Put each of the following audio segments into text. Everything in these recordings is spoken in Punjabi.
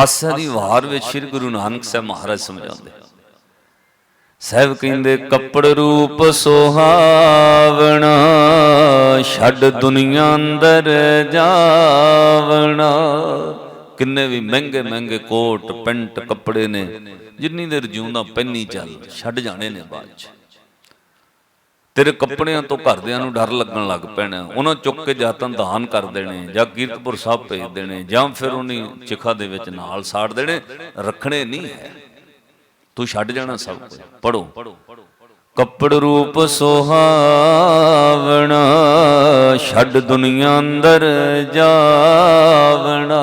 ਆਸਾ ਦੀ ਵਾਰ ਵਿੱਚ ਸ੍ਰੀ ਗੁਰੂ ਨਾਨਕ ਸਾਹਿਬ ਮਹਾਰਾਜ ਸਮਝਾਉਂਦੇ ਸਾਹਿਬ ਕਹਿੰਦੇ, ਕੱਪੜ ਰੂਪ ਸੋਹਾਵਣਾ, ਛੱਡ ਦੁਨੀਆ ਅੰਦਰ ਜਾਵਣਾ। ਕਿੰਨੇ ਵੀ ਮਹਿੰਗੇ ਮਹਿੰਗੇ ਕੋਟ, ਪੈਂਟ, ਕੱਪੜੇ ਨੇ, ਜਿੰਨੀ ਦੇਰ ਜਿਉਂਦਾ ਪਹਿਨੀ ਚੱਲ, ਛੱਡ ਜਾਣੇ ਨੇ ਬਾਅਦ ਚ। ਤੇਰੇ ਕੱਪੜਿਆਂ ਤੋਂ ਘਰਦਿਆਂ ਨੂੰ ਡਰ ਲੱਗਣ ਲੱਗ ਪੈਣਾ। ਉਹਨਾਂ ਚੁੱਕ ਕੇ ਜਾਂ ਤਾਂ ਦਾਨ ਕਰ ਦੇਣੇ, ਜਾਂ ਕੀਰਤਪੁਰ ਸਾਹਿਬ ਭੇਜ ਦੇਣੇ, ਜਾਂ ਫਿਰ ਉਹਨੀ ਚਿਖਾ ਦੇ ਵਿੱਚ ਨਾਲ ਸਾੜ ਦੇਣੇ। ਰੱਖਣੇ ਨਹੀਂ ਹੈ। ਤੂੰ ਛੱਡ ਜਾਣਾ ਸਭ ਕੁਝ। ਪੜੋ ਕੱਪੜ ਰੂਪ ਸੁਹਾਵਣਾ, ਛੱਡ ਦੁਨੀਆ ਅੰਦਰ ਜਾਵਣਾ।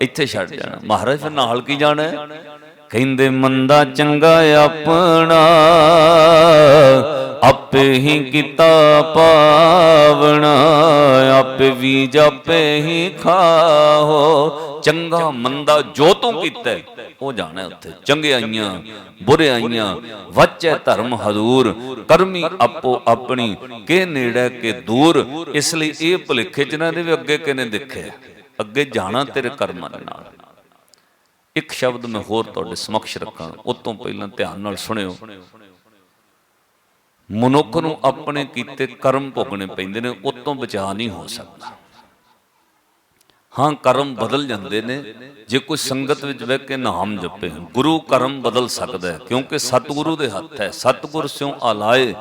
ਇੱਥੇ ਛੱਡ ਜਾਣਾ। ਮਹਾਰਾਜ ਫਿਰ ਨਾਲ ਕੀ ਜਾਣਾ ਕਹਿੰਦੇ, ਮੰਦਾ ਚੰਗਾ ਆਪਣਾ ਆਪੇ ਹੀ ਕੀਤਾ ਪਾਵਣਾ, ਆਪੇ ਵੀ ਜਾਪੇ ਹੀ ਖਾਓ ਚੰਗਾ ਮੰਦਾ ਜੋ ਤੂੰ ਕੀਤਾ ਉਹ ਜਾਣਾ ਉੱਥੇ। ਚੰਗਿਆਈਆਂ ਬੁਰਿਆਈਆਂ ਵਚੈ ਧਰਮ ਹਦੂਰ ਕਰਮੀ ਆਪੋ ਆਪਣੀ, ਕੇ ਨੇੜੇ ਕੇ ਦੂਰ। ਇਸ ਲਈ ਇਹ ਭੁਲੇਖੇ ਚ ਨਾ ਦੇ ਵੀ ਅੱਗੇ ਕਿਨੇ ਦੇਖਿਆ? ਅੱਗੇ ਜਾਣਾ ਤੇਰੇ ਕਰਮਾਂ ਦੇ ਨਾਲ। ਇੱਕ ਸ਼ਬਦ ਮੈਂ ਹੋਰ ਤੁਹਾਡੇ ਸਮਕਸ਼ ਰੱਖਾਂ ਉਸ ਤੋਂ ਪਹਿਲਾਂ ਧਿਆਨ ਨਾਲ ਸੁਣਿਓ। ਮਨੁੱਖ ਨੂੰ ਆਪਣੇ ਕੀਤੇ ਕਰਮ ਭੋਗਣੇ ਪੈਂਦੇ ਨੇ ਉਸ ਤੋਂ ਬਚਾ ਨਹੀਂ ਹੋ ਸਕਦਾ। ਹਾਂ, ਕਰਮ ਬਦਲ ਜਾਂਦੇ ਨੇ, ਜੇ ਕੋਈ ਸੰਗਤ ਵਿੱਚ ਬਹਿ ਕੇ ਨਾਮ ਜਪੇ, ਗੁਰੂ ਕਰਮ ਬਦਲ ਸਕਦਾ ਹੈ, ਕਿਉਂਕਿ ਸਤਿਗੁਰੂ ਦੇ ਹੱਥ ਹੈ, ਸਤਿਗੁਰ ਸਿਉ ਆਲਾਏ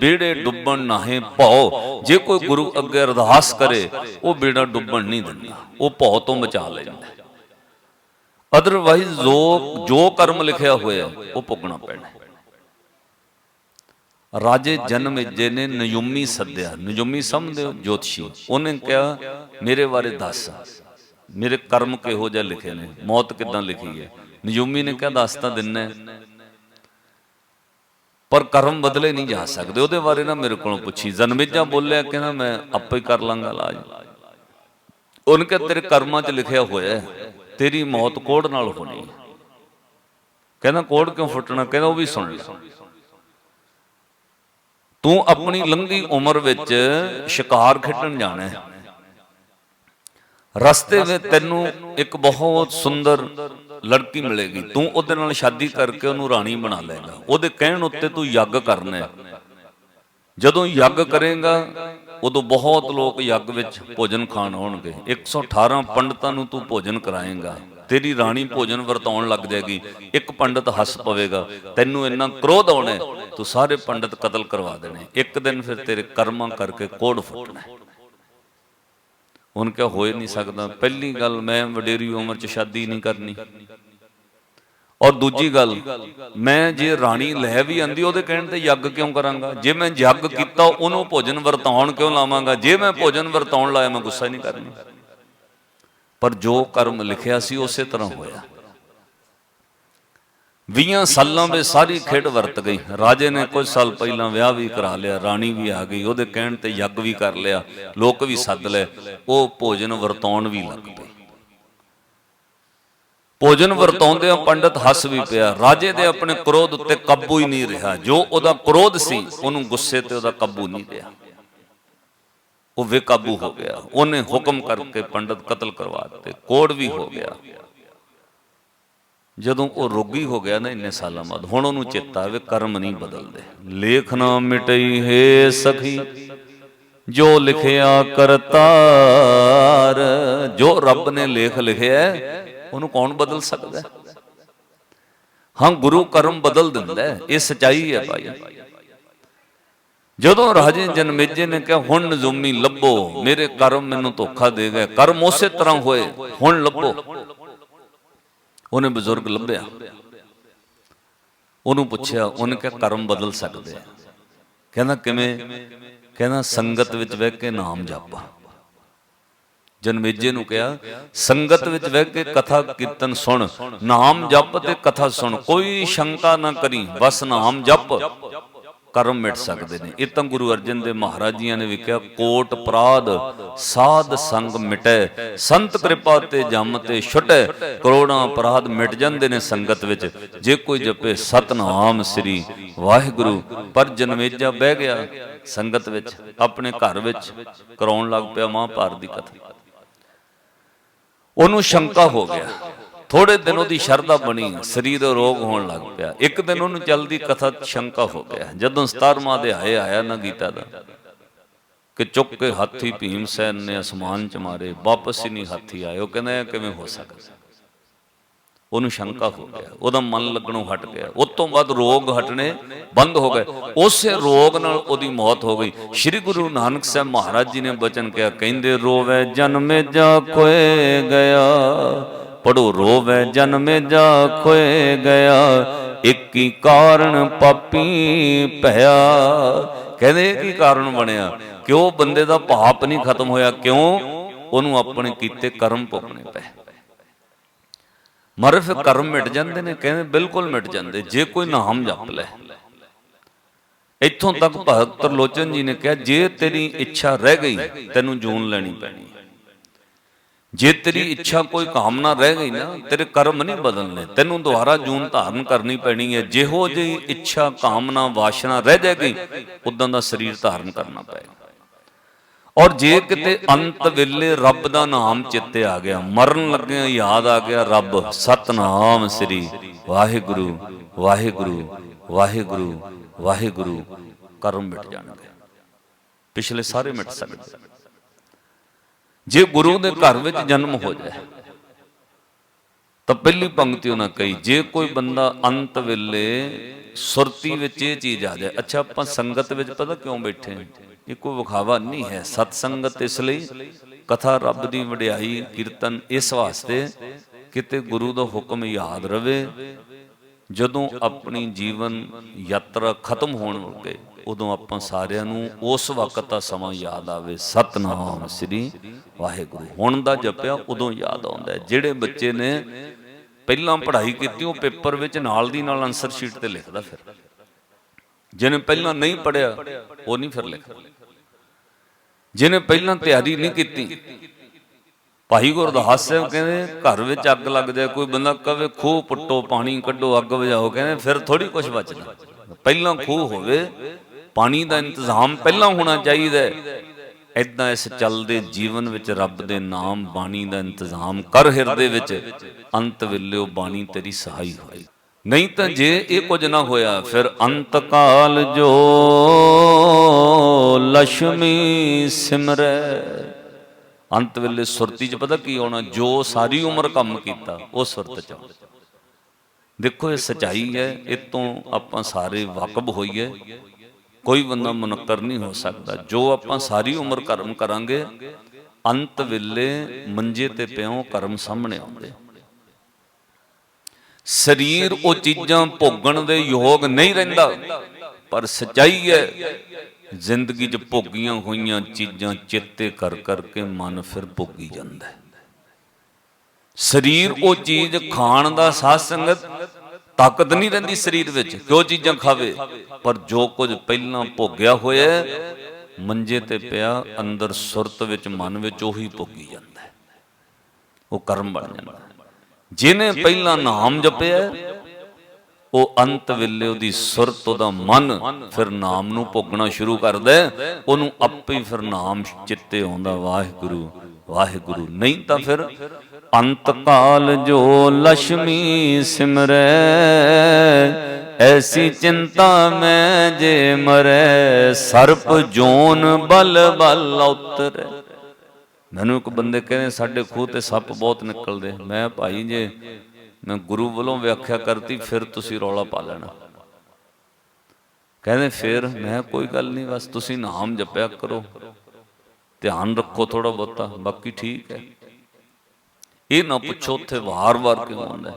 ਬੇੜੇ ਡੁੱਬਣ ਨਾਹੇ ਭਉ, ਜੇ ਕੋਈ ਗੁਰੂ ਅੱਗੇ ਅਰਦਾਸ ਕਰੇ, ਉਹ ਬੇੜਾ ਡੁੱਬਣ ਨਹੀਂ ਦਿੰਦਾ, ਉਹ ਭਉ ਤੋਂ ਬਚਾ ਲੈਂਦਾ ਅਦਰਵਾਈਜ਼ ਜੋ ਜੋ ਕਰਮ ਲਿਖਿਆ ਹੋਇਆ, ਉਹ ਭੁਗਣਾ ਪੈਣਾ ਰਾਜੇ ਜਨਮੇਜੇ ਨੇ ਨਿਯੁਮੀ ਸੱਦਿਆ ਨਿਯੁਮੀ ਸਮਝਦੇ ਹੋ? ਜੋਤਸ਼ੀ। ਉਹਨੇ ਕਿਹਾ, ਮੇਰੇ ਬਾਰੇ ਦੱਸ। ਮੇਰੇ ਕਰਮ ਕਿਹੋ ਜਿਹਾ ਲਿਖੇ ਨੇ? ਮੌਤ ਕਿਦਾਂ ਲਿਖੀ ਹੈ? ਨਿਯੁਮੀ ਨੇ ਕਿਹਾ, ਦੱਸ ਤਾਂ ਦਿੰਨਾ ਪਰ ਕਰਮ ਬਦਲੇ ਨਹੀਂ ਜਾ ਸਕਦੇ। ਉਹਦੇ ਬਾਰੇ ਨਾ ਮੇਰੇ ਕੋਲੋਂ ਪੁੱਛੀ। ਜਨਮੇਜਾ ਬੋਲਿਆ, ਕਹਿੰਦਾ, ਮੈਂ ਆਪੇ ਕਰ ਲਾਂਗਾ ਇਲਾਜ। ਉਹਨੇ ਕਿਹਾ, ਤੇਰੇ ਕਰਮਾਂ 'ਚ ਲਿਖਿਆ ਹੋਇਆ ਤੇਰੀ ਮੌਤ ਕੋੜ ਨਾਲ ਹੋਣੀ ਕਹਿੰਦਾ, ਕੋੜ ਕਿਉਂ ਫੁੱਟਣਾ? ਕਹਿੰਦਾ, ਉਹ ਵੀ ਸੁਣ ਲੈ। ਤੂੰ ਆਪਣੀ ਲੰਘੀ ਉਮਰ ਵਿੱਚ ਸ਼ਿਕਾਰ ਖੇਡਣ ਜਾਣਾ ਹੈ। ਰਸਤੇ ਵਿੱਚ ਤੈਨੂੰ ਇੱਕ ਬਹੁਤ ਸੁੰਦਰ ਲੜਕੀ ਮਿਲੇਗੀ। ਤੂੰ ਉਹਦੇ ਨਾਲ ਸ਼ਾਦੀ ਕਰਕੇ ਉਹਨੂੰ ਰਾਣੀ ਬਣਾ ਲਏਗਾ। ਉਹਦੇ ਕਹਿਣ ਉੱਤੇ ਤੂੰ ਯੱਗ ਕਰਨਾ ਹੈ। ਜਦੋਂ ਯੱਗ ਕਰੇਗਾ, ਉਦੋਂ ਬਹੁਤ ਲੋਕ ਯੱਗ ਵਿੱਚ ਭੋਜਨ ਖਾਣ ਆਉਣਗੇ। 118 ਪੰਡਤਾਂ ਨੂੰ ਤੂੰ ਭੋਜਨ ਕਰਾਏਗਾ। ਤੇਰੀ ਰਾਣੀ ਭੋਜਨ ਵਰਤਾਉਣ ਲੱਗ ਜਾਏਗੀ। ਇੱਕ ਪੰਡਤ ਹੱਸ ਪਵੇਗਾ, ਤੈਨੂੰ ਇੰਨਾ ਕ੍ਰੋਧ ਆਉਣਾ ਤੂੰ ਸਾਰੇ ਪੰਡਤ ਕਤਲ ਕਰਵਾ ਦੇਣੇ ਇੱਕ ਦਿਨ ਫਿਰ ਤੇਰੇ ਕਰਮਾਂ ਕਰਕੇ ਕੋੜ ਫੁੱਟਣਾ ਹੈ। ਉਹਨ ਕਿਹਾ, ਹੋਏ ਨਹੀਂ ਸਕਦਾ। ਪਹਿਲੀ ਗੱਲ ਮੈਂ ਵਡੇਰੀ ਉਮਰ 'ਚ ਸ਼ਾਦੀ ਨਹੀਂ ਕਰਨੀ। ਔਰ ਦੂਜੀ ਗੱਲ, ਮੈਂ ਜੇ ਰਾਣੀ ਲੈ ਵੀ ਆਂਦੀ, ਉਹਦੇ ਕਹਿਣ ਤੇ ਯੱਗ ਕਿਉਂ ਕਰਾਂਗਾ? ਜੇ ਮੈਂ ਯੱਗ ਕੀਤਾ, ਉਹਨੂੰ ਭੋਜਨ ਵਰਤਾਉਣ ਕਿਉਂ ਲਾਵਾਂਗਾ? ਜੇ ਮੈਂ ਭੋਜਨ ਵਰਤਾਉਣ ਲਾਇਆ, ਮੈਂ ਗੁੱਸਾ ਨਹੀਂ ਕਰਨੀ। ਪਰ ਜੋ ਕਰਮ ਲਿਖਿਆ ਸੀ ਉਸੇ ਤਰ੍ਹਾਂ ਹੋਇਆ। 20 ਸਾਲਾਂ ਵਿੱਚ ਸਾਰੀ ਖੇਡ ਵਰਤ ਗਈ। ਰਾਜੇ ਨੇ ਕੁਝ ਸਾਲ ਪਹਿਲਾਂ ਵਿਆਹ ਵੀ ਕਰਾ ਲਿਆ, ਰਾਣੀ ਵੀ ਆ ਗਈ, ਉਹਦੇ ਕਹਿਣ ਤੇ ਯੱਗ ਵੀ ਕਰ ਲਿਆ, ਲੋਕ ਵੀ ਸੱਦ ਲਏ, ਉਹ ਭੋਜਨ ਵਰਤਾਉਣ ਵੀ ਲੱਗ ਪਏ। ਭੋਜਨ ਵਰਤਾਉਂਦਿਆਂ ਪੰਡਤ ਹੱਸ ਵੀ ਪਿਆ। ਰਾਜੇ ਦੇ ਆਪਣੇ ਕ੍ਰੋਧ ਉੱਤੇ ਕਾਬੂ ਹੀ ਨਹੀਂ ਰਿਹਾ। ਜੋ ਉਹਦਾ ਕ੍ਰੋਧ ਸੀ, ਉਹਨੂੰ ਗੁੱਸੇ ਤੇ ਉਹਦਾ ਕਾਬੂ ਨਹੀਂ ਰਿਹਾ। ਉਹ ਬੇਕਾਬੂ ਹੋ ਗਿਆ। ਉਹਨੇ ਹੁਕਮ ਕਰਕੇ ਪੰਡਤ ਕਤਲ ਕਰਵਾ ਦਿੱਤੇ। ਕੋੜ ਵੀ ਹੋ ਗਿਆ। ਜਦੋਂ ਉਹ ਰੋਗੀ ਹੋ ਗਿਆ ਨਾ ਇੰਨੇ ਸਾਲਾਂ ਬਾਅਦ ਹੁਣ ਉਹਨੂੰ ਚੇਤਾ ਆਵੇ ਕਰਮ ਨਹੀਂ ਬਦਲਦੇ। ਲੇਖ ਨਾ ਮਿਟਈ ਹੈ ਸਖੀ। ਜੋ ਲਿਖਿਆ ਕਰਤਾਰ ਜੋ ਰੱਬ ਨੇ ਲੇਖ ਲਿਖਿਆ ਉਹਨੂੰ ਕੌਣ ਬਦਲ ਸਕਦਾ? ਹੈ? ਗੁਰੂ ਕਰਮ ਬਦਲ ਦਿੰਦਾ ਇਹ ਸਚਾਈ ਹੈ ਭਾਈ। ਜਦੋਂ ਰਾਜੇ ਜਨਮੇਜੇ ਨੇ ਕਿਹਾ, ਹੁਣ ਨਜ਼ੂਮੀ ਲੱਭੋ, ਮੇਰੇ ਕਰਮ ਮੈਨੂੰ ਧੋਖਾ ਦੇ ਗਏ। ਕਰਮ ਉਸੇ ਤਰ੍ਹਾਂ ਹੋਏ, ਹੁਣ ਲੱਭੋ। ਉਹਨੇ ਬਜ਼ੁਰਗ ਲੱਭਿਆ। ਉਹਨੂੰ ਪੁੱਛਿਆ, ਉਹਨੇ ਕਿਹਾ, ਕਰਮ ਬਦਲ ਸਕਦੇ ਆ। ਕਹਿੰਦਾ, ਕਿਵੇਂ? ਕਹਿੰਦਾ, ਸੰਗਤ ਵਿੱਚ ਬਹਿ ਕੇ ਨਾਮ ਜਪ। ਜਨਮੇਜੇ ਨੂੰ ਕਿਹਾ, ਸੰਗਤ ਵਿੱਚ ਬਹਿ ਕੇ ਕਥਾ ਕੀਰਤਨ ਸੁਣ, ਨਾਮ ਜਪ ਤੇ ਕਥਾ ਸੁਣ, ਕੋਈ ਸ਼ੰਕਾ ਨਾ ਕਰੀ, ਬਸ ਨਾਮ ਜਪ। ਕਰਮ ਮਿਟ ਸਕਦੇ ਨੇ। ਇਹ ਤਾਂ ਗੁਰੂ ਅਰਜਨ ਦੇਵ ਮਹਾਰਾਜ ਜੀਆਂ ਨੇ ਵੀ ਕਿਹਾ ਕੋਟ ਅਪਰਾਧ ਸਾਧ ਸੰਗ ਮਿਟੈ, ਸੰਤ ਕਿਰਪਾ ਤੇ ਜਮ ਤੇ ਛੁਟੈ, ਕਰੋੜਾਂ ਅਪਰਾਧ ਮਿਟ ਜਾਂਦੇ ਨੇ ਸੰਗਤ ਵਿੱਚ। ਜੇ ਕੋਈ ਜਪੇ, ਸਤਨਾਮ ਸ੍ਰੀ ਵਾਹਿਗੁਰੂ, ਪਰ ਜਨਮੇਜਾ ਬਹਿ ਗਿਆ ਸੰਗਤ ਵਿੱਚ, ਆਪਣੇ ਘਰ ਵਿੱਚ, ਕਰਾਉਣ ਲੱਗ ਪਿਆ ਮਹਾਂਭਾਰਤ ਦੀ ਕਥਾ। ਉਹਨੂੰ ਸ਼ੰਕਾ ਹੋ ਗਿਆ। ਥੋੜੇ ਦਿਨ ਉਹਦੀ ਸ਼ਰਧਾ ਬਣੀ, ਸਰੀਰ ਰੋਗ ਹੋਣ ਲੱਗ ਪਿਆ। ਇੱਕ ਦਿਨ ਉਹਨੂੰ ਚਲਦੀ ਕਥਾ ਸ਼ੰਕਾ ਹੋ ਗਿਆ। ਜਦੋਂ 17ਵਾਂ ਅਧਿਆਏ ਆਇਆ ਨਾ ਗੀਤਾ ਦਾ, ਕਿ ਚੁੱਕ ਕੇ ਹਾਥੀ ਭੀਮ ਸੈਨ ਨੇ ਅਸਮਾਨ ਚ ਮਾਰੇ, ਵਾਪਸ ਹੀ ਨਹੀਂ ਹਾਥੀ ਆਏ। ਉਹ ਕਹਿੰਦਾ ਕਿਵੇਂ ਹੋ ਸਕਦਾ? ਉਹਨੂੰ ਸ਼ੰਕਾ ਹੋ ਗਿਆ। ਉਹਦਾ ਮਨ ਲੱਗਣੋਂ ਹਟ ਗਿਆ। ਉਸ ਤੋਂ ਬਾਅਦ ਰੋਗ ਹਟਣੇ ਬੰਦ ਹੋ ਗਏ। ਉਸੇ ਰੋਗ ਨਾਲ ਉਹਦੀ ਮੌਤ ਹੋ ਗਈ। ਸ੍ਰੀ ਗੁਰੂ ਨਾਨਕ ਸਾਹਿਬ ਮਹਾਰਾਜ ਜੀ ਨੇ ਬਚਨ ਕਿਹਾ, ਕਹਿੰਦੇ, ਰੋਵੇ ਜਨਮੇ ਜਾ ਕੋਏ ਗਿਆ। ਪੜੋ ਰੋਵੇ ਜਨਮੇ ਜਾ ਖੋਏ ਗਿਆ। ਇੱਕ ਹੀ ਕਾਰਨ ਪਾਪੀ ਭਇਆ। ਕਹਿੰਦੇ ਇਹ ਕੀ ਕਾਰਨ ਬਣਿਆ? ਕਿ ਬੰਦੇ ਦਾ ਪਾਪ ਨਹੀਂ ਖਤਮ ਹੋਇਆ? ਕਿਉਂ? ਉਹਨੂੰ ਆਪਣੇ ਕੀਤੇ ਕਰਮ ਭੋਗਣੇ ਪਏ। ਮਰਫ ਕਰਮ ਮਿਟ ਜਾਂਦੇ ਨੇ, ਕਹਿੰਦੇ ਬਿਲਕੁਲ ਮਿਟ ਜਾਂਦੇ। ਜੇ ਕੋਈ ਨਾਮ ਜਪ ਲੈ। ਇੱਥੋਂ ਤੱਕ ਭਗਤ ਤਰਲੋਚਨ ਜੀ ਨੇ ਕਿਹਾ, ਜੇ ਤੇਰੀ ਇੱਛਾ ਰਹਿ ਗਈ, ਤੈਨੂੰ ਜੂਨ ਲੈਣੀ ਪੈਣੀ ਜੇ ਤੇਰੀ ਇੱਛਾ ਕੋਈ ਕਾਮਨਾ ਰਹਿ ਗਈ ਨਾ, ਤੇਰੇ ਕਰਮ ਨਹੀਂ ਬਦਲਨੇ। ਤੈਨੂੰ ਦੁਬਾਰਾ ਜੂਨ ਧਾਰਨ ਕਰਨੀ ਪੈਣੀ ਹੈ। ਜਿਹੋ ਜਿਹੀ ਇੱਛਾ, ਕਾਮਨਾ, ਵਾਸ਼ਨਾ ਰਹਿ ਜਾਏਗੀ ਉਦਾਂ ਦਾ ਸਰੀਰ ਧਾਰਨ ਕਰਨਾ ਪਏਗਾ। ਔਰ ਜੇ ਕਿਤੇ ਅੰਤ ਵੇਲੇ ਰੱਬ ਦਾ ਨਾਮ ਚਿੱਤੇ ਆ ਗਿਆ, ਮਰਨ ਲੱਗਿਆ ਯਾਦ ਆ ਗਿਆ, ਰੱਬ, ਸਤਨਾਮ ਸ੍ਰੀ ਵਾਹਿਗੁਰੂ ਵਾਹਿਗੁਰੂ ਵਾਹਿਗੁਰੂ ਵਾਹਿਗੁਰੂ, ਕਰਮ ਮਿਟ ਜਾਣਗੇ। ਪਿਛਲੇ ਸਾਰੇ ਮਿਟ ਸਕਦੇ। ਜੇ ਗੁਰੂ ਦੇ ਘਰ ਵਿੱਚ ਜਨਮ ਹੋ ਜਾਏ, ਤਾਂ ਪਹਿਲੀ ਪੰਕਤੀ ਉਹਨਾਂ ਕਹੀ, ਜੇ ਕੋਈ ਬੰਦਾ ਅੰਤ ਵੇਲੇ ਸੁਰਤੀ ਵਿੱਚ ਇਹ ਚੀਜ਼ ਆ ਜਾਏ, ਅੱਛਾ ਆਪਾਂ ਸੰਗਤ ਵਿੱਚ ਪਤਾ ਕਿਉਂ ਬੈਠੇ ਇਹ ਕੋਈ ਵਿਖਾਵਾ ਨਹੀਂ ਹੈ। ਸਤ ਸੰਗਤ ਇਸ ਲਈ ਕਥਾ ਰੱਬ ਦੀ ਵਡਿਆਈ, ਕੀਰਤਨ ਇਸ ਵਾਸਤੇ ਕਿਤੇ ਗੁਰੂ ਦਾ ਹੁਕਮ ਯਾਦ ਰਵੇ, ਜਦੋਂ ਆਪਣੀ ਜੀਵਨ ਯਾਤਰਾ ਖਤਮ ਹੋਣ ਲੱਗੇ। ਉਦੋਂ ਆਪਾਂ ਸਾਰਿਆਂ ਨੂੰ ਉਸ ਵਕਤ ਦਾ ਸਮਾਂ ਯਾਦ ਆਵੇ। ਸਤਨਾਮ ਸ੍ਰੀ ਵਾਹਿਗੁਰੂ। ਹੁਣ ਦਾ ਜਪਿਆ, ਉਦੋਂ ਯਾਦ ਆਉਂਦਾ ਜਿਹੜੇ ਬੱਚੇ ਨੇ ਪਹਿਲਾਂ ਪੜ੍ਹਾਈ ਕੀਤੀ, ਉਹ ਪੇਪਰ ਵਿੱਚ ਨਾਲ ਦੀ ਨਾਲ ਆਨਸਰ ਸ਼ੀਟ ਤੇ ਲਿਖਦਾ ਫਿਰ। ਜਿਹਨੇ ਪਹਿਲਾਂ ਨਹੀਂ ਪੜਿਆ ਉਹ ਨਹੀਂ ਫਿਰ ਲਿਖਦਾ। ਜਿਹਨੇ ਪਹਿਲਾਂ ਤਿਆਰੀ ਨਹੀਂ ਕੀਤੀ, ਭਾਈ ਗੁਰਦਾਸ ਸਾਹਿਬ ਕਹਿੰਦੇ, ਘਰ ਵਿੱਚ ਅੱਗ ਲੱਗ ਜਾਏ, ਕੋਈ ਬੰਦਾ ਕਵੇ, ਖੂਹ ਪੁੱਟੋ, ਪਾਣੀ ਕੱਢੋ, ਅੱਗ ਵਜਾਓ ਕਹਿੰਦੇ ਫਿਰ ਥੋੜੀ ਕੁਝ ਬਚਦਾ। ਪਹਿਲਾਂ ਖੂਹ ਹੋਵੇ ਪਾਣੀ ਦਾ ਇੰਤਜ਼ਾਮ ਪਹਿਲਾਂ ਹੋਣਾ ਚਾਹੀਦਾ ਹੈ। ਇਦਾਂ ਇਸ ਚੱਲਦੇ ਜੀਵਨ ਵਿੱਚ ਰੱਬ ਦੇ ਨਾਮ ਬਾਣੀ ਦਾ ਇੰਤਜ਼ਾਮ ਕਰ ਹਿਰਦੇ ਵਿੱਚ, ਅੰਤ ਵੇਲੇ ਉਹ ਬਾਣੀ ਤੇਰੀ ਸਹਾਈ ਹੋਏ। ਨਹੀਂ ਤਾਂ ਜੇ ਇਹ ਕੁਝ ਨਾ ਹੋਇਆ, ਫਿਰ ਅੰਤ ਕਾਲ ਜੋ ਲక్ష్ਮੀ ਸਿਮਰੈ। ਅੰਤ ਵੇਲੇ ਸੁਰਤੀ 'ਚ ਪਤਾ ਕੀ ਆਉਣਾ ਜੋ ਸਾਰੀ ਉਮਰ ਕੰਮ ਕੀਤਾ, ਉਹ ਸੁਰਤ 'ਚ ਆਉਣਾ। ਦੇਖੋ, ਇਹ ਸਚਾਈ ਹੈ, ਇਹ ਤੋਂ ਆਪਾਂ ਸਾਰੇ ਵਾਕਬ ਹੋਈਏ। ਕੋਈ ਬੰਦਾ ਮੁਨਕਰ ਨਹੀਂ ਹੋ ਸਕਦਾ। ਜੋ ਆਪਾਂ ਸਾਰੀ ਉਮਰ ਕਰਮ ਕਰਾਂਗੇ, ਅੰਤ ਵੇਲੇ ਮੰਜੇ ਤੇ ਪਿਓ ਕਰਮ ਸਾਹਮਣੇ ਆਉਂਦੇ। ਸਰੀਰ ਉਹ ਚੀਜ਼ਾਂ ਭੋਗਣ ਦੇ ਯੋਗ ਨਹੀਂ ਰਹਿੰਦਾ, ਪਰ ਸਚਾਈ ਹੈ, ਜ਼ਿੰਦਗੀ 'ਚ ਭੋਗੀਆਂ ਹੋਈਆਂ ਚੀਜ਼ਾਂ ਚੇਤੇ ਕਰ ਕਰਕੇ ਮਨ ਫਿਰ ਭੋਗੀ ਜਾਂਦਾ ਸਰੀਰ ਉਹ ਚੀਜ਼ ਖਾਣ ਦਾ ਸਾਧ ਸੰਗਤ ਤਾਕਤ ਨਹੀਂ ਰਹਿੰਦੀ ਸਰੀਰ ਵਿੱਚ ਜੋ ਚੀਜ਼ਾਂ ਖਾਵੇ? ਪਰ ਜੋ ਕੁਝ ਪਹਿਲਾਂ ਭੋਗਿਆ ਹੋਇਆ ਮੰਜੇ ਤੇ ਪਿਆ, ਅੰਦਰ ਸੁਰਤ ਵਿੱਚ, ਮਨ ਵਿੱਚ ਉਹੀ ਭੋਗੀ ਜਾਂਦਾ ਹੈ। ਉਹ ਕਰਮ ਬਣ ਜਾਂਦਾ ਜਿਹਨੇ ਪਹਿਲਾਂ ਨਾਮ ਜਪਿਆ ਉਹ ਅੰਤ ਵੇਲੇ ਉਹਦੀ ਸੁਰਤ, ਉਹਦਾ ਮਨ ਫਿਰ ਨਾਮ ਨੂੰ ਭੋਗਣਾ ਸ਼ੁਰੂ ਕਰਦਾ ਉਹਨੂੰ ਆਪੇ ਫਿਰ ਨਾਮ ਚਿੱਤੇ ਆਉਂਦਾ, ਵਾਹਿਗੁਰੂ ਵਾਹਿਗੁਰੂ। ਨਹੀਂ ਤਾਂ ਫਿਰ ਅੰਤ ਕਾਲ ਜੋ ਲక్ష్ਮੀ ਸਿਮਰੈ, ਐਸੀ ਚਿੰਤਾ ਮੈਂ ਜੇ ਮਰੈ, ਸਰਪ ਜੋਨ ਬਲ ਬਲ ਉਤਰੈ। ਮੈਨੂੰ ਇੱਕ ਬੰਦੇ ਕਹਿੰਦੇ, ਸਾਡੇ ਖੂਹ ਤੇ ਸੱਪ ਬਹੁਤ ਨਿਕਲਦੇ। ਮੈਂ ਭਾਈ ਜੇ ਮੈਂ ਗੁਰੂ ਵੱਲੋਂ ਵਿਆਖਿਆ ਕਰਤੀ, ਫਿਰ ਤੁਸੀਂ ਰੌਲਾ ਪਾ ਲੈਣਾ। ਕਹਿੰਦੇ, ਫਿਰ ਮੈਂ ਕੋਈ ਗੱਲ ਨਹੀਂ, ਬਸ ਤੁਸੀਂ ਨਾਮ ਜਪਿਆ ਕਰੋ। ਧਿਆਨ ਰੱਖੋ ਥੋੜਾ ਬਹੁਤਾ, ਬਾਕੀ ਠੀਕ ਹੈ। ਇਹ ਨਾ ਪੁੱਛੋ ਉੱਥੇ ਵਾਰ-ਵਾਰ ਕਿਉਂ ਆਉਂਦਾ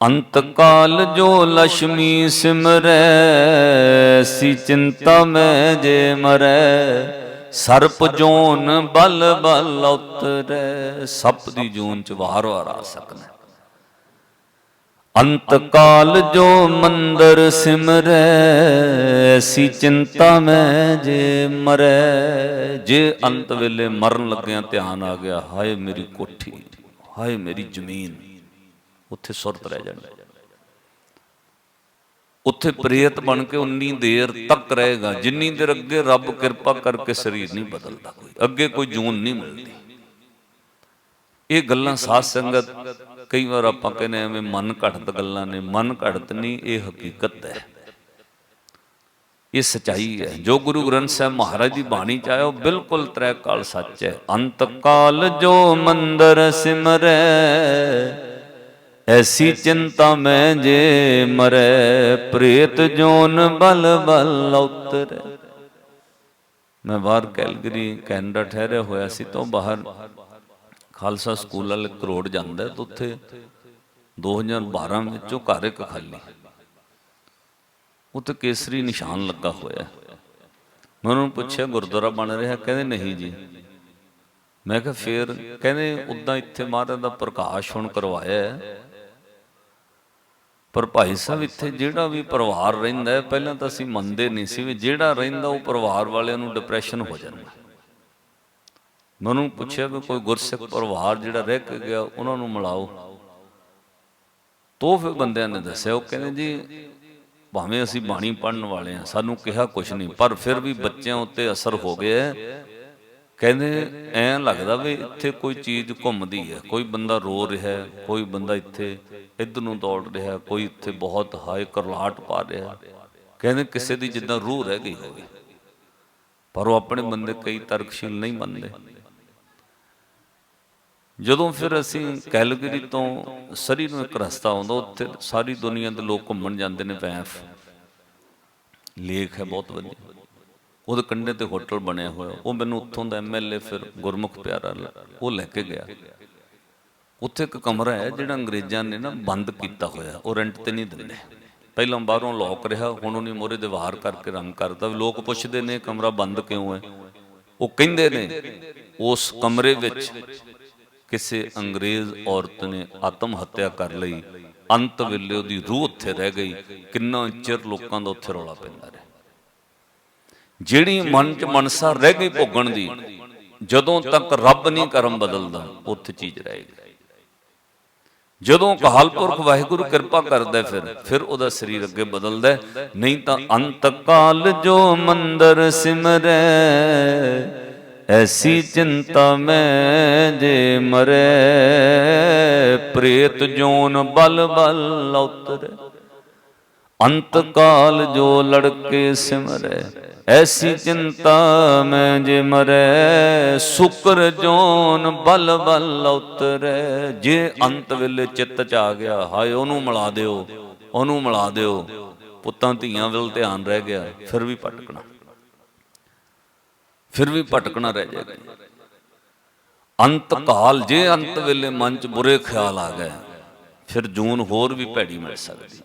ਅੰਤ ਕਾਲ ਜੋ ਲక్ష్ਮੀ ਸਿਮਰੈ, ਸੀ ਚਿੰਤਾ ਮੈਂ ਜੇ ਮਰੈ, ਸਰਪ ਜੋਨ ਬਲ ਬਲ ਉਤਰੈ। ਸੱਪ ਦੀ ਜੂਨ ਚ ਵਾਰ-ਵਾਰ ਆ ਸਕਦਾ ਅੰਤ ਕਾਲ ਜੋ ਮੰਦਰ ਸਿਮਰੈ ਸੀ ਚਿੰਤਾ ਮੈਂ ਜੇ ਮਰੈ। ਜੇ ਅੰਤ ਵੇਲੇ ਮਰਨ ਲੱਗਿਆਂ ਧਿਆਨ ਆ ਗਿਆ, ਹਾਏ ਮੇਰੀ ਕੋਠੀ, ਹਾਏ ਮੇਰੀ ਜ਼ਮੀਨ, ਉੱਥੇ ਸੁਰਤ ਰਹਿ ਜਾਣੀ ਉੱਥੇ ਪ੍ਰੇਤ ਬਣ ਕੇ ਉਨੀ ਦੇਰ ਤੱਕ ਰਹੇਗਾ, ਜਿੰਨੀ ਦੇਰ ਅੱਗੇ ਰੱਬ ਕਿਰਪਾ ਕਰਕੇ ਸਰੀਰ ਨਹੀਂ ਬਦਲਦਾ ਕੋਈ, ਅੱਗੇ ਕੋਈ ਜੂਨ ਨਹੀਂ ਮਿਲਦੀ। ਇਹ ਗੱਲਾਂ ਸਾਧ ਸੰਗਤ ਕਈ ਵਾਰ ਆਪਾਂ ਕਹਿੰਦੇ ਐਵੇਂ ਮਨ ਘੜਤ ਗੱਲਾਂ ਨੇ, ਮਨ ਘੜਤ ਨਹੀਂ, ਇਹ ਹਕੀਕਤ ਹੈ। ਇਹ ਸਚਾਈ ਹੈ। ਜੋ ਗੁਰੂ ਗ੍ਰੰਥ ਸਾਹਿਬ ਮਹਾਰਾਜ ਦੀ ਬਾਣੀ ਚ ਆਇਆ, ਉਹ ਬਿਲਕੁਲ ਤ੍ਰੈ ਕਾਲ ਸੱਚ ਹੈ। ਅੰਤ ਕਾਲ ਜੋ ਮੰਦਰ ਸਿਮਰੈ, ਐਸੀ ਚਿੰਤਾ ਮੈਂ ਜੇ ਮਰੈ, ਪ੍ਰੇਤ ਜੋਨ ਬਲ ਬਲ ਉਤਰੈ। ਮੈਂ ਬਾਹਰ ਕੈਲਗਰੀ, ਕੈਨੇਡਾ ਠਹਿਰਿਆ ਹੋਇਆ ਸੀ, ਤੋਂ ਬਾਹਰ ਖਾਲਸਾ ਸਕੂਲ ਵਾਲੇ ਕਰੋੜ ਜਾਂਦਾ ਤਾਂ ਉੱਥੇ 2012 ਵਿੱਚੋਂ ਘਰ ਇੱਕ ਖਾਲੀ। ਉੱਤੇ ਕੇਸਰੀ ਨਿਸ਼ਾਨ ਲੱਗਾ ਹੋਇਆ ਮੈਂ ਉਹਨਾਂ ਨੂੰ ਪੁੱਛਿਆ, ਗੁਰਦੁਆਰਾ ਬਣ ਰਿਹਾ ਕਹਿੰਦੇ, ਨਹੀਂ ਜੀ। ਮੈਂ ਕਿਹਾ, ਫੇਰ? ਕਹਿੰਦੇ, ਉਦਾਂ ਇੱਥੇ ਮਹਾਰਾਜ ਦਾ ਪ੍ਰਕਾਸ਼ ਹੁਣ ਕਰਵਾਇਆ ਪਰ ਭਾਈ ਸਾਹਿਬ, ਇੱਥੇ ਜਿਹੜਾ ਵੀ ਪਰਿਵਾਰ ਰਹਿੰਦਾ ਪਹਿਲਾਂ ਤਾਂ ਅਸੀਂ ਮੰਨਦੇ ਨਹੀਂ ਸੀ ਵੀ ਜਿਹੜਾ ਰਹਿੰਦਾ ਉਹ ਪਰਿਵਾਰ ਵਾਲਿਆਂ ਨੂੰ ਡਿਪਰੈਸ਼ਨ ਹੋ ਜਾਂਦਾ ਮੈਂ ਉਹਨੂੰ ਪੁੱਛਿਆ ਵੀ ਕੋਈ ਗੁਰਸਿੱਖ ਪਰਿਵਾਰ ਜਿਹੜਾ ਰਹਿ ਕੇ ਗਿਆ ਉਹਨਾਂ ਨੂੰ ਮਿਲਾਓ। ਤੋ ਫਿਰ ਬੰਦਿਆਂ ਨੇ ਦੱਸਿਆ ਉਹ ਕਹਿੰਦੇ ਜੀ ਭਾਵੇਂ ਅਸੀਂ ਬਾਣੀ ਪੜਨ ਵਾਲੇ ਆ ਸਾਨੂੰ ਕਿਹਾ ਕੁਛ ਨਹੀਂ ਪਰ ਫਿਰ ਵੀ ਬੱਚਿਆਂ ਉੱਤੇ ਅਸਰ ਹੋ ਗਿਆ। ਕਹਿੰਦੇ ਐਂ ਲੱਗਦਾ ਵੀ ਇੱਥੇ ਕੋਈ ਚੀਜ਼ ਘੁੰਮਦੀ ਹੈ ਕੋਈ ਬੰਦਾ ਰੋ ਰਿਹਾ ਹੈ ਕੋਈ ਬੰਦਾ ਇੱਥੇ ਇੱਧਰ ਨੂੰ ਦੌੜ ਰਿਹਾ ਕੋਈ ਇੱਥੇ ਬਹੁਤ ਹਾਈ ਕਰਲਾਟ ਪਾ ਰਿਹਾ। ਕਹਿੰਦੇ ਕਿਸੇ ਦੀ ਜਿੱਦਾਂ ਰੂਹ ਰਹਿ ਗਈ ਹੋਵੇ। ਪਰ ਉਹ ਆਪਣੇ ਬੰਦੇ ਕਈ ਤਰਕਸ਼ੀਲ ਨਹੀਂ ਮੰਨਦੇ ਜਦੋਂ ਫਿਰ ਅਸੀਂ ਕੈਲਗਰੀ ਤੋਂ ਸਰੀ ਨੂੰ ਇੱਕ ਰਸਤਾ ਆਉਂਦਾ, ਉੱਥੇ ਸਾਰੀ ਦੁਨੀਆ ਦੇ ਲੋਕ ਘੁੰਮਣ ਜਾਂਦੇ ਨੇ ਵੈਫ। ਲੇਖ ਹੈ ਬਹੁਤ ਵਧੀਆ। ਉਹਦੇ ਕੰਢੇ ਤੇ ਹੋਟਲ ਬਣਿਆ ਹੋਇਆ। ਉਹ ਮੈਨੂੰ ਉੱਥੋਂ ਦਾ ਐਮਐਲਏ ਫਿਰ ਗੁਰਮੁਖ ਪਿਆਰਾ ਉਹ ਲੈ ਕੇ ਗਿਆ। ਉੱਥੇ ਇੱਕ ਕਮਰਾ ਹੈ ਜਿਹੜਾ ਅੰਗਰੇਜ਼ਾਂ ਨੇ ਨਾ ਬੰਦ ਕੀਤਾ ਹੋਇਆ। ਉਹ ਰੈਂਟ ਤੇ ਨਹੀਂ ਦਿੰਦੇ। ਪਹਿਲਾਂ ਬਾਹਰੋਂ ਲੋਕ ਰਿਹਾ, ਹੁਣ ਉਹਨੇ ਮੋਰੇ ਦੇ ਵਾਰ ਕਰਕੇ ਰੰਗ ਕਰਤਾ। ਲੋਕ ਪੁੱਛਦੇ ਨੇ ਕਮਰਾ ਬੰਦ ਕਿਉਂ ਹੈ? ਉਹ ਕਹਿੰਦੇ ਨੇ, ਉਸ ਕਮਰੇ ਵਿੱਚ ਕਿਸੇ ਅੰਗਰੇਜ਼ ਔਰਤ ਨੇ ਆਤਮ ਹੱਤਿਆ ਕਰ ਲਈ, ਅੰਤ ਵੇਲੇ ਉਹਦੀ ਰੂਹ ਉੱਥੇ ਰਹਿ ਗਈ, ਕਿੰਨਾ ਚਿਰ ਲੋਕਾਂ ਦਾ ਉੱਥੇ ਰੌਲਾ ਪੈਂਦਾ ਰਿਹਾ। ਜਿਹੜੀ ਮਨ ਚ ਮਨਸਾ ਰਹਿ ਗਈ ਭੋਗਣ ਦੀ, ਜਦੋਂ ਤੱਕ ਰੱਬ ਨਹੀਂ ਕਰਮ ਬਦਲਦਾ, ਉੱਥੇ ਚੀਜ਼ ਰਹੇਗੀ ਜਦੋਂ ਕਹਾਲ ਪੁਰਖ ਵਾਹਿਗੁਰੂ ਕਿਰਪਾ ਕਰਦਾ ਫਿਰ ਫਿਰ ਉਹਦਾ ਸਰੀਰ ਅੱਗੇ ਬਦਲਦਾ ਨਹੀਂ ਤਾਂ ਅੰਤ ਕਾਲ ਜੋ ਮੰਦਰ ਸਿਮਰੈ। ਐਸੀ ਚਿੰਤਾ ਮੈਂ ਜੇ ਮਰੇ, ਪ੍ਰੇਤ ਜੋਨ ਬਲ ਬਲ ਉਤਰੈ। ਅੰਤ ਕਾਲ ਜੋ ਲੜਕੇ ਸਿਮਰੈ, ਐਸੀ ਚਿੰਤਾ ਮੈਂ ਜੇ ਮਰੇ, ਸੁਕਰ ਜੋਨ ਬਲ ਬਲ ਉਤਰੈ। ਜੇ ਅੰਤ ਵੇਲੇ ਚਿੱਤ ਚ ਆ ਗਿਆ, ਹਾਏ ਉਹਨੂੰ ਮਿਲਾ ਦਿਓ, ਉਹਨੂੰ ਮਿਲਾ ਦਿਓ। ਪੁੱਤਾਂ ਧੀਆਂ ਵੱਲ ਧਿਆਨ ਰਹਿ ਗਿਆ, ਫਿਰ ਵੀ ਭਟਕਣਾ। ਫਿਰ ਵੀ ਭਟਕਣਾ ਰਹਿ ਜਾਏਗਾ ਅੰਤ ਕਾਲ, ਜੇ ਅੰਤ ਵੇਲੇ ਮਨ ਚ ਬੁਰੇ ਖਿਆਲ ਆ ਗਏ, ਫਿਰ ਜੂਨ ਹੋਰ ਵੀ ਭੈੜੀ ਮਿਲ ਸਕਦੀ।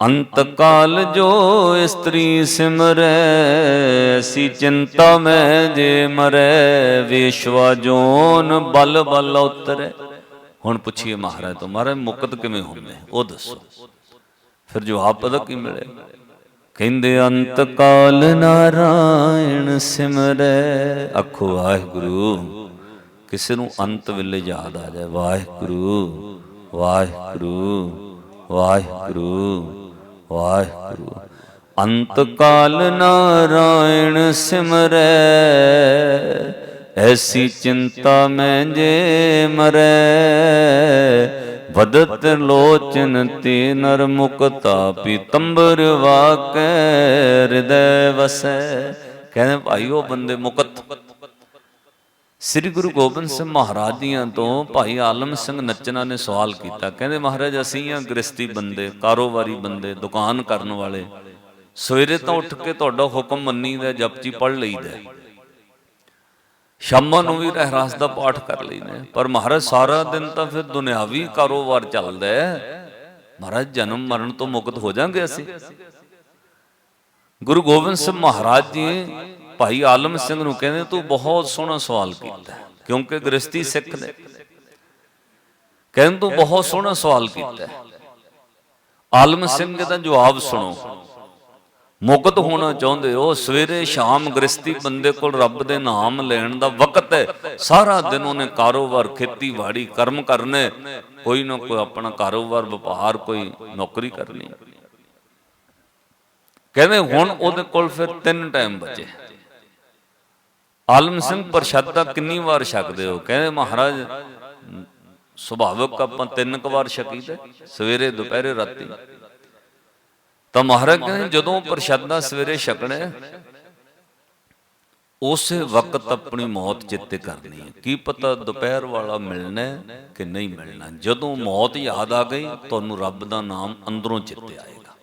ਅੰਤ ਕਾਲ ਜੋ ਇਸਤਰੀ ਸਿਮਰੈ ਸੀ ਚਿੰਤਾ ਮੈਂ ਜੇ ਮਰੈ, ਵਿਸ਼ਵਾ ਜੋਨ ਬਲ ਬਲ ਉਤਰੈ। ਹੁਣ ਪੁੱਛੀਏ ਮਹਾਰਾਜ ਤੋਂ, ਮਹਾਰਾਜ ਮੁਕਤ ਕਿਵੇਂ ਹੁੰਦੇ? ਉਹ ਦੱਸੋ। ਫਿਰ ਜਵਾਬ ਪਤਾ ਕੀ ਮਿਲੇ ਕਹਿੰਦੇ ਅੰਤ ਕਾਲ ਨਾਰਾਇਣ ਸਿਮਰੈ। ਅਖੋ ਵਾਹਿਗੁਰੂ, ਕਿਸੇ ਨੂੰ ਅੰਤ ਵੇਲੇ ਯਾਦ ਆ ਜਾਏ। ਵਾਹਿਗੁਰੂ ਵਾਹਿਗੁਰੂ ਵਾਹਿਗੁਰੂ ਵਾਹਿਗੁਰੂ। ਅੰਤ ਕਾਲ ਨਾਰਾਇਣ ਸਿਮਰੈ, ਐਸੀ ਚਿੰਤਾ ਮੈਂ ਜੇ ਮਰੈ। ਵਦਤ ਲੋਚਨ ਤੇ ਨਰ ਮੁਕਤਾ ਪੀਤੰਬਰ ਵਾਕੈ ਹਿਰਦੈ ਵਸੈ। ਕਹਿੰਦੇ ਭਾਈ ਉਹ ਬੰਦੇ ਮੁਕਤ। ਸ੍ਰੀ ਗੁਰੂ ਗੋਬਿੰਦ ਸਿੰਘ ਮਹਾਰਾਜ ਜੀਆਂ ਤੋਂ ਭਾਈ ਆਲਮ ਸਿੰਘ ਨੱਚਣਾ ਨੇ ਸਵਾਲ ਕੀਤਾ। ਕਹਿੰਦੇ ਮਹਾਰਾਜ, ਅਸੀਂ ਆ ਗ੍ਰਸਤੀ ਬੰਦੇ, ਕਾਰੋਬਾਰੀ ਬੰਦੇ, ਦੁਕਾਨ ਕਰਨ ਵਾਲੇ। ਸਵੇਰੇ ਤਾਂ ਉੱਠ ਕੇ ਤੁਹਾਡਾ ਹੁਕਮ ਮੰਨੀਦਾ, ਜਪਜੀ ਪੜ੍ਹ ਲਈਦਾ। ਸ਼ਾਮਾਂ ਨੂੰ ਵੀ ਰਹਿਰਾਸ ਦਾ ਪਾਠ ਕਰ ਲਈਦਾ ਪਰ ਮਹਾਰਾਜ, ਸਾਰਾ ਦਿਨ ਤਾਂ ਫਿਰ ਦੁਨਿਆਵੀ ਕਾਰੋਬਾਰ ਚੱਲਦਾ ਹੈ। ਮਹਾਰਾਜ, ਜਨਮ ਮਰਨ ਤੋਂ ਮੁਕਤ ਹੋ ਜਾਾਂਗੇ ਅਸੀਂ। ਗੁਰੂ ਗੋਬਿੰਦ ਸਿੰਘ ਮਹਾਰਾਜ ਜੀ, ਭਾਈ ਆਲਮ ਸਿੰਘ ਨੂੰ ਕਹਿੰਦੇ, ਤੂੰ ਬਹੁਤ ਸੋਹਣਾ ਸਵਾਲ ਕੀਤਾ ਕਿਉਂਕਿ ਗ੍ਰਸਤੀ ਸਿੱਖ ਨੇ। ਕਹਿੰਦੇ, ਤੂੰ ਬਹੁਤ ਸੋਹਣਾ ਸਵਾਲ ਕੀਤਾ ਆਲਮ ਸਿੰਘ ਦਾ ਜਵਾਬ ਸੁਣੋ। ਮੁਕਤ ਹੋਣਾ ਚਾਹੁੰਦੇ ਹੋ, ਸਵੇਰੇ ਸ਼ਾਮ ਗ੍ਰਸਤੀ ਬੰਦੇ ਕੋਲ ਰੱਬ ਦੇ ਨਾਮ ਲੈਣ ਦਾ ਵਕਤ ਹੈ। ਸਾਰਾ ਦਿਨ ਉਹਨੇ ਕਾਰੋਬਾਰ, ਖੇਤੀਬਾੜੀ, ਕਰਮ ਕਰਨੇ। ਕੋਈ ਨਾ ਕੋਈ ਆਪਣਾ ਕਾਰੋਬਾਰ, ਵਪਾਰ, ਕੋਈ ਨੌਕਰੀ ਕਰਨੀ। ਕਹਿੰਦੇ ਹੁਣ ਉਹਦੇ ਕੋਲ ਫਿਰ ਤਿੰਨ ਟਾਈਮ ਬਚੇ। ਆਲਮ ਸਿੰਘ ਪ੍ਰਸ਼ਾਦਾ ਕਿੰਨੀ ਵਾਰ ਛਕਦੇ ਹੋ? ਕਹਿੰਦੇ ਮਹਾਰਾਜ, ਸੁਭਾਵਕ ਆਪਾਂ ਤਿੰਨ ਕੁ ਵਾਰ ਛਕੀਦਾ ਸਵੇਰੇ, ਦੁਪਹਿਰੇ, ਰਾਤੀ। ਤਾਂ ਮਹਾਰਾਜ ਕਹਿੰਦੇ ਜਦੋਂ ਪ੍ਰਸ਼ਾਦਾ ਸਵੇਰੇ ਛਕਣਾ ਉਸੇ ਵਕਤ ਆਪਣੀ ਮੌਤ ਚਿੱਤੇ ਕਰਨੀ ਹੈ। ਕੀ ਪਤਾ ਦੁਪਹਿਰ ਵਾਲਾ ਮਿਲਣਾ ਕਿ ਨਹੀਂ ਮਿਲਣਾ। ਜਦੋਂ ਮੌਤ ਯਾਦ ਆ ਗਈ ਤੁਹਾਨੂੰ ਰੱਬ ਦਾ ਨਾਮ ਅੰਦਰੋਂ ਚਿੱਤੇ ਆਏਗਾ।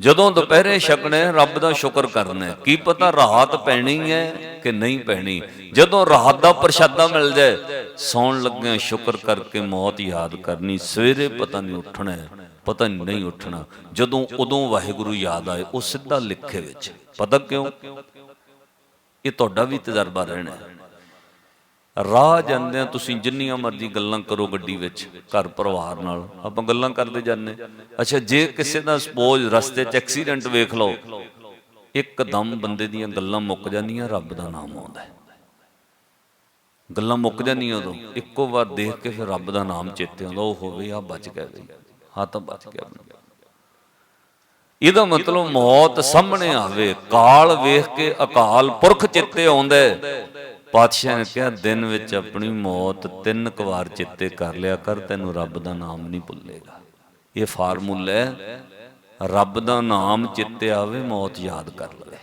ਜਦੋਂ ਦੁਪਹਿਰੇ ਛਕਣਾ ਰੱਬ ਦਾ ਸ਼ੁਕਰ ਕਰਨਾ। ਕੀ ਪਤਾ ਰਾਤ ਪੈਣੀ ਹੈ ਕਿ ਨਹੀਂ ਪੈਣੀ। ਜਦੋਂ ਰਾਤ ਦਾ ਪ੍ਰਸ਼ਾਦਾ ਮਿਲ ਜਾਏ ਸੌਣ ਲੱਗਿਆਂ ਸ਼ੁਕਰ ਕਰਕੇ ਮੌਤ ਯਾਦ ਕਰਨੀ ਸਵੇਰੇ ਪਤਾ ਨਹੀਂ ਉੱਠਣਾ ਪਤਾ ਨਹੀਂ ਉੱਠਣਾ। ਜਦੋਂ ਉਦੋਂ ਵਾਹਿਗੁਰੂ ਯਾਦ ਆਏ, ਉਹ ਸਿੱਧਾ ਲਿਖੇ ਵਿੱਚ, ਪਤਾ ਕਿਉਂ? ਇਹ ਤੁਹਾਡਾ ਵੀ ਤਜਰਬਾ ਰਹਿਣਾ ਹੈ। ਰਾਹ ਜਾਂਦਿਆਂ ਤੁਸੀਂ, ਜਿੰਨੀਆਂ ਮਰਜ਼ੀ ਗੱਲਾਂ ਕਰੋ ਗੱਡੀ ਵਿੱਚ, ਘਰ ਪਰਿਵਾਰ ਨਾਲ। ਆਪਾਂ ਗੱਲਾਂ ਕਰਦੇ ਜਾਂਦੇ ਅੱਛਾ, ਜੇ ਕਿਸੇ ਦਾ ਸਪੋਜ਼ ਰਸਤੇ 'ਚ ਐਕਸੀਡੈਂਟ ਵੇਖ ਲਓ, ਇੱਕਦਮ ਬੰਦੇ ਦੀਆਂ ਗੱਲਾਂ ਮੁੱਕ ਜਾਂਦੀਆਂ, ਰੱਬ ਦਾ ਨਾਮ ਆਉਂਦਾ ਹੈ। ਗੱਲਾਂ ਮੁੱਕ ਜਾਂਦੀਆਂ ਉਦੋਂ, ਇੱਕੋ ਵਾਰ ਦੇਖ ਕੇ ਫਿਰ ਰੱਬ ਦਾ ਨਾਮ ਚੇਤੇ ਆਉਂਦਾ, ਉਹ ਹੋਵੇ ਆ ਬਚ ਗਿਆ ਬਈ। ਹਾਂ ਤਾਂ ਬਚ ਗਿਆ ਇਹਦਾ ਮਤਲਬ ਮੌਤ ਸਾਹਮਣੇ ਆਵੇ, ਕਾਲ ਵੇਖ ਕੇ ਅਕਾਲ ਪੁਰਖ ਚਿੱਤੇ ਆਉਂਦਾ ਪਾਤਸ਼ਾਹ ਨੇ ਕਿਹਾ, ਦਿਨ ਵਿੱਚ ਆਪਣੀ ਮੌਤ ਤਿੰਨ ਕੁ ਵਾਰ ਚਿੱਤੇ ਕਰ ਲਿਆ ਕਰ, ਤੈਨੂੰ ਰੱਬ ਦਾ ਨਾਮ ਨਹੀਂ ਭੁੱਲੇਗਾ। ਇਹ ਫਾਰਮੂਲਾ ਹੈ, ਰੱਬ ਦਾ ਨਾਮ ਚਿੱਤੇ ਆਵੇ, ਮੌਤ ਯਾਦ ਕਰ ਲਵੇ।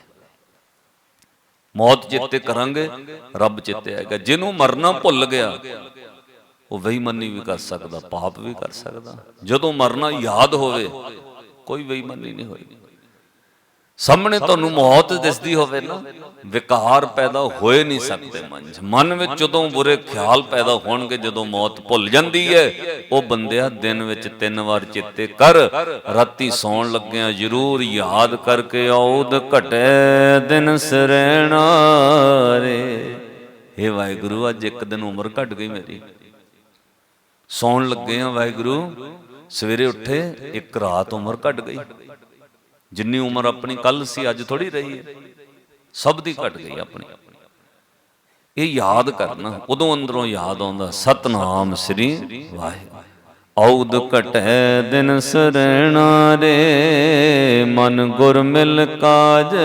ਮੌਤ ਚਿੱਤੇ ਕਰਾਂਗੇ, ਰੱਬ ਚਿੱਤੇ ਆਏਗਾ। ਜਿਹਨੂੰ ਮਰਨਾ ਭੁੱਲ ਗਿਆ ਉਹ ਬੇਈਮਾਨੀ ਵੀ ਕਰ ਸਕਦਾ, ਪਾਪ ਵੀ ਕਰ ਸਕਦਾ। ਜਦੋਂ ਮਰਨਾ ਯਾਦ ਹੋਵੇ, ਕੋਈ ਬੇਈਮਾਨੀ ਨਹੀਂ ਹੋਏਗੀ ਸਾਹਮਣੇ ਤੁਹਾਨੂੰ ਮੌਤ ਦਿਸਦੀ ਹੋਵੇ ਨਾ, ਵਿਕਾਰ ਪੈਦਾ ਹੋਏ ਨਹੀਂ ਸਕਦੇ ਮਨ 'ਚ ਮਨ ਵਿੱਚ ਜਦੋਂ ਬੁਰੇ ਖਿਆਲ ਪੈਦਾ ਹੋਣਗੇ, ਜਦੋਂ ਮੌਤ ਭੁੱਲ ਜਾਂਦੀ ਹੈ, ਉਹ ਬੰਦਿਆ ਦਿਨ ਵਿੱਚ ਤਿੰਨ ਵਾਰ ਚਿੱਤੇ ਕਰ, ਰਾਤੀ ਸੌਣ ਲੱਗਿਆਂ ਜ਼ਰੂਰ ਯਾਦ ਕਰਕੇ ਆਉਦ ਘਟੇ ਦਿਨ ਸਰੈਣਾ ਰੇ। ਇਹ ਵਾਹਿਗੁਰੂ, ਅੱਜ ਇੱਕ ਦਿਨ ਉਮਰ ਘਟ ਗਈ ਮੇਰੀ। ਸੌਣ ਲੱਗੇ ਆ ਵਾਹਿਗੁਰੂ, ਸਵੇਰੇ ਉੱਠੇ, ਇੱਕ ਰਾਤ ਉਮਰ ਘਟ ਗਈ। ਜਿੰਨੀ ਉਮਰ ਆਪਣੀ ਕੱਲ ਸੀ, ਅੱਜ ਥੋੜੀ ਰਹੀ ਹੈ। ਸਭ ਦੀ ਘਟ ਗਈ ਆਪਣੀ। ਇਹ ਯਾਦ ਕਰਨਾ, ਉਦੋਂ ਅੰਦਰੋਂ ਯਾਦ ਆਉਂਦਾ, ਸਤਨਾਮ ਸ੍ਰੀ ਵਾਹਿਗੁਰੂ। ਔਦ ਘਟੈ ਦਿਨ ਸਰਣਾ ਰੇ, ਮਨ ਗੁਰ ਮਿਲ ਕਾਜ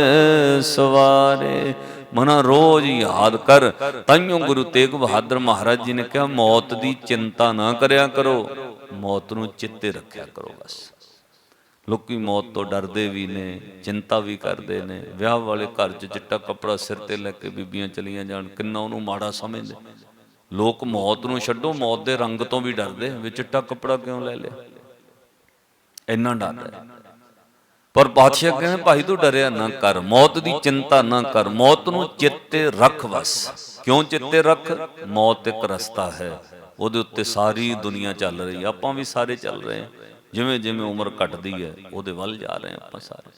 ਸਵਾਰੇ। ਮਨਾ ਰੋਜ਼ ਯਾਦ ਕਰ। ਤਾਈਓ ਗੁਰੂ ਤੇਗ ਬਹਾਦਰ ਮਹਾਰਾਜ ਜੀ ਨੇ ਕਿਹਾ, ਮੌਤ ਦੀ ਚਿੰਤਾ ਨਾ ਕਰਿਆ ਕਰੋ, ਮੌਤ ਨੂੰ ਚਿੱਤੇ ਰੱਖਿਆ ਕਰੋ ਬਸ। ਲੋਕੀ ਮੌਤ ਤੋਂ ਡਰਦੇ ਵੀ ਨੇ, ਚਿੰਤਾ ਵੀ ਕਰਦੇ ਨੇ। ਵਿਆਹ ਵਾਲੇ ਘਰ 'ਚ ਚਿੱਟਾ ਕੱਪੜਾ ਸਿਰ ਤੇ ਲੈ ਕੇ ਬੀਬੀਆਂ ਚਲੀਆਂ ਜਾਣ, ਕਿੰਨਾ ਉਹਨੂੰ ਮਾੜਾ ਸਮਝਦੇ। ਲੋਕ ਮੌਤ ਨੂੰ ਛੱਡੋ, ਮੌਤ ਦੇ ਰੰਗ ਤੋਂ ਵੀ ਡਰਦੇ ਵੀ ਚਿੱਟਾ ਕੱਪੜਾ ਕਿਉਂ ਲੈ ਲਿਆ? ਇੰਨਾ ਡਰ ਪਰ ਬਾਦਸ਼ਾਹ ਕਹਿੰਦੇ ਭਾਈ ਤੂੰ ਡਰਿਆ ਨਾ ਕਰ ਮੌਤ ਦੀ ਚਿੰਤਾ ਨਾ ਕਰ ਮੌਤ ਨੂੰ ਚਿੱਤੇ ਰੱਖ ਬਸ ਕਿਉਂ ਚਿੱਤੇ ਰੱਖ? ਮੌਤ ਇੱਕ ਰਸਤਾ ਹੈ। ਉਹਦੇ ਉੱਤੇ ਸਾਰੀ ਦੁਨੀਆ ਚੱਲ ਰਹੀ ਆਪਾਂ ਵੀ ਸਾਰੇ ਚੱਲ ਰਹੇ ਹਾਂ। ਜਿਵੇਂ ਜਿਵੇਂ ਉਮਰ ਘਟਦੀ ਹੈ ਉਹਦੇ ਵੱਲ ਜਾ ਰਹੇ ਹਾਂ ਆਪਾਂ ਸਾਰੇ।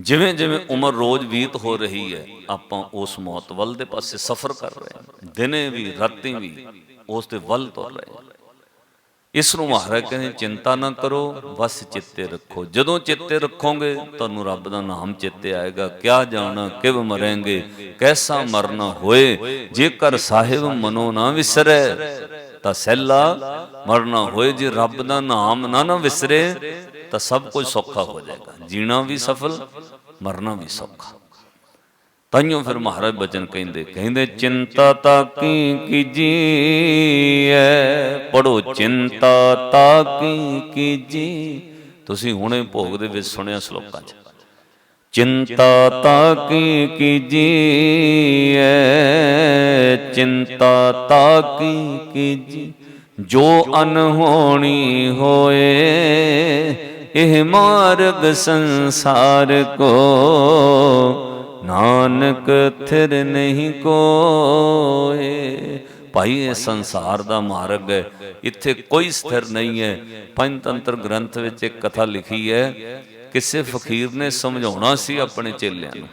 ਜਿਵੇਂ ਜਿਵੇਂ ਉਮਰ ਰੋਜ਼ ਬੀਤ ਹੋ ਰਹੀ ਹੈ ਆਪਾਂ ਉਸ ਮੌਤ ਵੱਲ ਦੇ ਪਾਸੇ ਸਫ਼ਰ ਕਰ ਰਹੇ ਹਾਂ। ਦਿਨੇ ਵੀ ਰਾਤੀ ਵੀ ਉਸ ਦੇ ਵੱਲ ਤੁਰ ਰਹੇ ਹਾਂ। ਇਸ ਨੂੰ ਮਹਾਰਾਜ ਕਹਿੰਦੇ ਚਿੰਤਾ ਨਾ ਕਰੋ ਬਸ ਚਿੱਤੇ ਰੱਖੋ। ਜਦੋਂ ਚਿੱਤੇ ਰੱਖੋਗੇ ਤੁਹਾਨੂੰ ਰੱਬ ਦਾ ਨਾਮ ਚਿੱਤੇ ਆਏਗਾ। ਕਿਆ ਜਾਣਾ ਕਿਵ ਮਰਾਂਗੇ ਕੈਸਾ ਮਰਨਾ ਹੋਏ ਜੇਕਰ ਸਾਹਿਬ ਮਨੋ ਨਾ ਵਿਸਰੈ ਤਾਂ ਸੈਲਾ ਮਰਨਾ ਹੋਏ। ਜੇ ਰੱਬ ਦਾ ਨਾਮ ਨਾ ਨਾ ਵਿਸਰੇ ਤਾਂ ਸਭ ਕੁਝ ਸੌਖਾ ਹੋ ਜਾਏਗਾ। ਜੀਣਾ ਵੀ ਸਫਲ ਮਰਨਾ ਵੀ ਸੌਖਾ। ਤਾਈਓ ਫਿਰ ਮਹਾਰਾਜ ਬਚਨ ਕਹਿੰਦੇ ਕਹਿੰਦੇ, ਚਿੰਤਾ ਤਾਂ ਕੀ ਕੀਜੀਐ? ਪੜੋ ਚਿੰਤਾ ਤਾਂ ਕੀ ਕੀਜੀ? ਤੁਸੀਂ ਹੁਣੇ ਭੋਗ ਦੇ ਵਿੱਚ ਸੁਣਿਆ ਸ਼ਲੋਕਾਂ 'ਚ। ਚਿੰਤਾ ਤਾਂ ਕੀ ਕੀਜੀਐ? ਚਿੰਤਾ ਤਾਂ ਕੀ ਕੀਜੀ? ਜੋ ਅਨਹੋਣੀ ਹੋਏ, ਇਹ ਮਾਰਗ ਸੰਸਾਰ ਕੋ ਨਾਨਕ ਥਿਰ ਨਹੀਂ ਕੋਏ। ਭਾਈ, ਇਹ ਸੰਸਾਰ ਦਾ ਮਾਰਗ ਹੈ। ਇੱਥੇ ਕੋਈ ਸਥਿਰ ਨਹੀਂ ਹੈ। ਪੰਜਤੰਤਰ ਗ੍ਰੰਥ ਵਿੱਚ ਇੱਕ ਕਥਾ ਲਿਖੀ ਹੈ ਕਿਸੇ ਫਕੀਰ ਨੇ ਸਮਝਾਉਣਾ ਸੀ ਆਪਣੇ ਚੇਲਿਆਂ ਨੂੰ।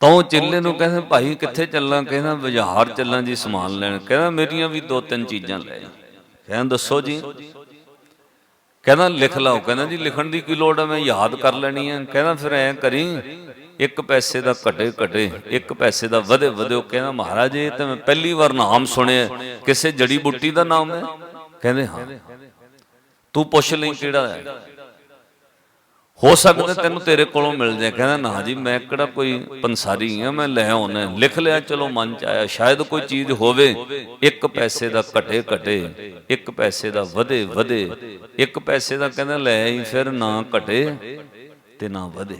ਤਾਂ ਉਹ ਚੇਲੇ ਨੂੰ ਕਹਿੰਦੇ, ਭਾਈ, ਕਿੱਥੇ ਚੱਲਾਂ? ਕਹਿੰਦਾ, ਬਾਜ਼ਾਰ ਚੱਲਾਂ ਜੀ ਸਮਾਨ ਲੈਣ। ਕਹਿੰਦਾ, ਮੇਰੀਆਂ ਵੀ ਦੋ ਤਿੰਨ ਚੀਜ਼ਾਂ ਲੈ ਕਹਿੰਦਾ, ਦੱਸੋ ਜੀ। ਕਹਿੰਦਾ ਲਿਖ ਲਓ, ਕਹਿੰਦਾ ਜੀ ਲਿਖਣ ਦੀ ਕੀ ਲੋੜ ਹੈ ਮੈਂ ਯਾਦ ਕਰ ਲੈਣੀ ਹੈ ਕਹਿੰਦਾ ਫਿਰ ਐ ਕਰੀ, ਇੱਕ ਪੈਸੇ ਦਾ ਘਟੇ ਘਟੇ, ਇੱਕ ਪੈਸੇ ਦਾ ਵਧੇ ਵਧੇ ਕਹਿੰਦਾ ਮਹਾਰਾਜ, ਇਹ ਤਾਂ ਮੈਂ ਪਹਿਲੀ ਵਾਰ ਨਾਮ ਸੁਣਿਆ, ਕਿਸੇ ਜੜੀ ਬੂਟੀ ਦਾ ਨਾਮ ਹੈ? ਕਹਿੰਦੇ ਹਾਂ। ਤੂੰ ਪੁੱਛ ਲਈ ਕਿਹੜਾ ਹੈ? ਹੋ ਸਕਦਾ ਤੈਨੂੰ ਤੇਰੇ ਕੋਲੋਂ ਮਿਲ ਜਾਏ। ਕਹਿੰਦਾ, ਨਾ ਜੀ, ਮੈਂ ਕਿਹੜਾ ਕੋਈ ਪੰਸਾਰੀ ਆ, ਮੈਂ ਲੈ ਆਉਣਾ ਲਿਖ ਲਿਆ, ਚਲੋ, ਮਨ ਚ ਆਇਆ। ਸ਼ਾਇਦ ਕੋਈ ਚੀਜ਼ ਹੋਵੇ, ਇੱਕ ਪੈਸੇ ਦਾ ਘਟੇ ਘਟੇ, ਇੱਕ ਪੈਸੇ ਦਾ ਵਧੇ ਵਧੇ, ਇੱਕ ਪੈਸੇ ਦਾ ਕਹਿੰਦਾ, ਲੈ ਆਈ, ਫਿਰ ਨਾ ਘਟੇ ਤੇ ਨਾ ਵਧੇ।